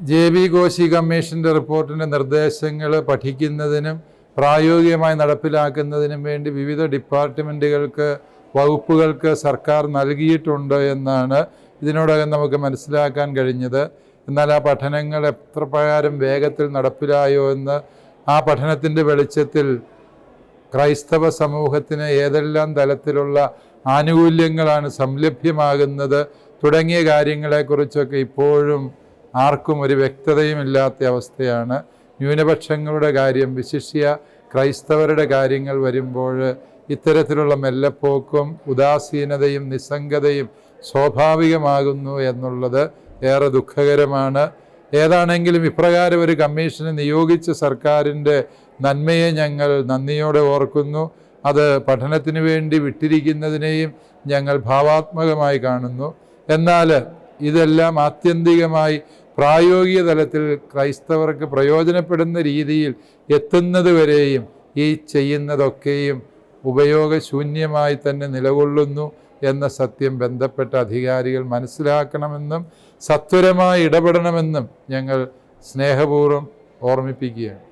J B ഗോശി കമ്മീഷന്റെ റിപ്പോർട്ടിന്റെ നിർദ്ദേശങ്ങൾ പഠിക്കുന്നതിനും പ്രായോഗികമായി നടപ്പിലാക്കുന്നതിനും വേണ്ടി വിവിധ ഡിപ്പാർട്ട്മെന്റുകൾക്ക് വകുപ്പുകൾക്ക് സർക്കാർ നൽകിയിട്ടുണ്ട് എന്നാണ് ഇതിനോടകം നമുക്ക് മനസ്സിലാക്കാൻ കഴിഞ്ഞത്. എന്നാൽ ആ പഠനങ്ങൾ എത്ര പ്രകാരം വേഗത്തിൽ നടപ്പിലായോ എന്ന് ആ പഠനത്തിന്റെ വെളിച്ചത്തിൽ ക്രൈസ്തവ സമൂഹത്തിന് ഏതെല്ലാം തലത്തിലുള്ള ആനുകൂല്യങ്ങളാണ് സംലഭ്യമാകുന്നത് തുടങ്ങിയ കാര്യങ്ങളെക്കുറിച്ചൊക്കെ ഇപ്പോഴും ആർക്കും ഒരു വ്യക്തതയുമില്ലാത്ത അവസ്ഥയാണ്. ന്യൂനപക്ഷങ്ങളുടെ കാര്യം വിശിഷ്യ ക്രൈസ്തവരുടെ കാര്യങ്ങൾ വരുമ്പോൾ ഇത്തരത്തിലുള്ള മെല്ലപ്പോക്കും ഉദാസീനതയും നിസ്സംഗതയും സ്വാഭാവികമാകുന്നു എന്നുള്ളത് ഏറെ ദുഃഖകരമാണ്. ഏതാണെങ്കിലും ഇപ്രകാരം ഒരു കമ്മീഷനെ നിയോഗിച്ച സർക്കാരിന്റെ നന്മയെ ഞങ്ങൾ നന്ദിയോടെ ഓർക്കുന്നു. അത് പഠനത്തിന് വേണ്ടി വിട്ടിരിക്കുന്നതിനെയും ഞങ്ങൾ ഭാവാത്മകമായി കാണുന്നു. എന്നാൽ ഇതെല്ലാം ആത്യന്തികമായി പ്രായോഗിക തലത്തിൽ ക്രൈസ്തവർക്ക് പ്രയോജനപ്പെടുന്ന രീതിയിൽ എത്തുന്നത് വരെയും ഈ ചെയ്യുന്നതൊക്കെയും ഉപയോഗശൂന്യമായി തന്നെ നിലകൊള്ളുന്നു എന്ന സത്യം ബന്ധപ്പെട്ട അധികാരികൾ മനസ്സിലാക്കണമെന്നും സത്വരമായി ഇടപെടണമെന്നും ഞങ്ങൾ സ്നേഹപൂർവം ഓർമ്മിപ്പിക്കുകയാണ്.